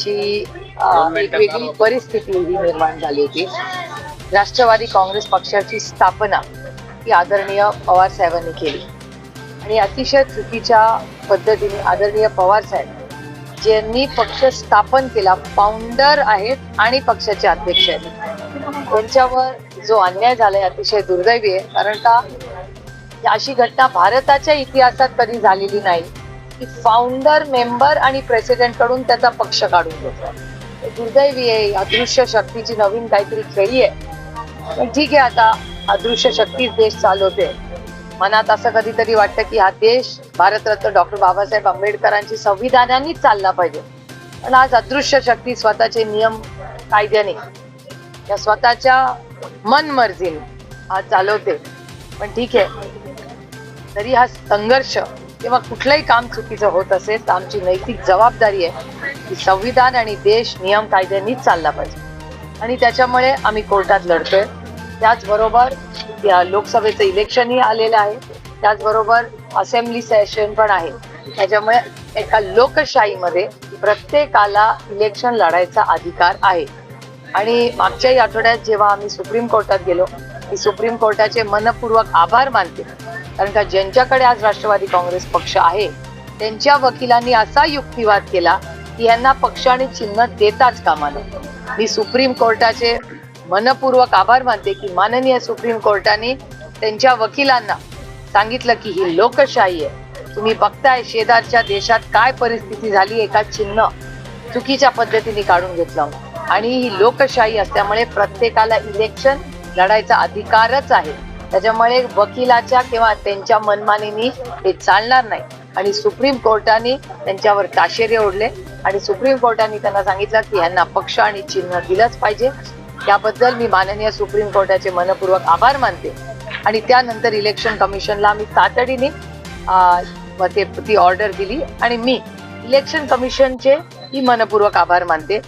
आजची एक वेगळी परिस्थिती ही निर्माण झाली होती. राष्ट्रवादी काँग्रेस पक्षाची स्थापना ही आदरणीय पवार साहेबांनी केली. आणि अतिशय चुकीच्या पद्धतीने आदरणीय पवार साहेब ज्यांनी पक्ष स्थापन केला फाउंडर आहेत आणि पक्षाचे अध्यक्ष आहेत. त्यांच्यावर जो अन्याय झालाय अतिशय दुर्दैवी आहे. कारण का अशी घटना भारताच्या इतिहासात कधी झालेली नाही. की फाउंडर मेंबर आणि प्रेसिडेंटकडून त्याचा पक्ष काढून घेतो दुर्दैवी आहे अदृश्य शक्तीची नवीन काहीतरी खेळी आहे. पण ठीक आहे आता अदृश्य शक्तीच देश चालवते. मनात असं कधीतरी वाटतं की हा देश भारतरत्न डॉक्टर बाबासाहेब आंबेडकरांची संविधानानेच चालला पाहिजे. पण आज अदृश्य शक्ती स्वतःचे नियम कायद्याने या स्वतःच्या मनमर्जीने आज चालवते. पण ठीक आहे तरी हा संघर्ष किंवा कुठलंही काम चुकीचं होत असेल तर आमची नैतिक जबाबदारी आहे की संविधान आणि देश नियम कायद्यांनीच चालला पाहिजे. आणि त्याच्यामुळे आम्ही कोर्टात लढतोय. त्याचबरोबर या लोकसभेचं इलेक्शनही आलेलं आहे. त्याचबरोबर असेंब्ली सेशन पण आहे. त्याच्यामुळे एका लोकशाहीमध्ये प्रत्येकाला इलेक्शन लढायचा अधिकार आहे. आणि मागच्याही आठवड्यात जेव्हा आम्ही सुप्रीम कोर्टात गेलो की सुप्रीम कोर्टाचे मनपूर्वक आभार मानते. कारण का ज्यांच्याकडे आज राष्ट्रवादी काँग्रेस पक्ष आहे त्यांच्या वकिलांनी असा युक्तिवाद केला की यांना पक्ष आणि चिन्ह देताच कामा नये. मी सुप्रीम कोर्टाचे मनपूर्वक आभार मानते की माननीय सुप्रीम कोर्टाने त्यांच्या वकिलांना सांगितलं की ही लोकशाही आहे. तुम्ही बघताय शेजारच्या देशात काय परिस्थिती झाली एका चिन्ह चुकीच्या पद्धतीने काढून घेतलं. आणि ही लोकशाही असल्यामुळे प्रत्येकाला इलेक्शन लढायचा अधिकारच आहे. त्याच्यामुळे वकिलाच्या किंवा त्यांच्या मनमानीनी हे चालणार नाही. आणि सुप्रीम कोर्टाने त्यांच्यावर ताशेरे ओढले. आणि सुप्रीम कोर्टाने त्यांना सांगितलं की यांना पक्ष आणि चिन्ह दिलंच पाहिजे. त्याबद्दल मी माननीय सुप्रीम कोर्टाचे मनपूर्वक आभार मानते. आणि त्यानंतर इलेक्शन कमिशनला आम्ही तातडीने व ते ती ऑर्डर दिली. आणि मी इलेक्शन कमिशनचे ही मनपूर्वक आभार मानते.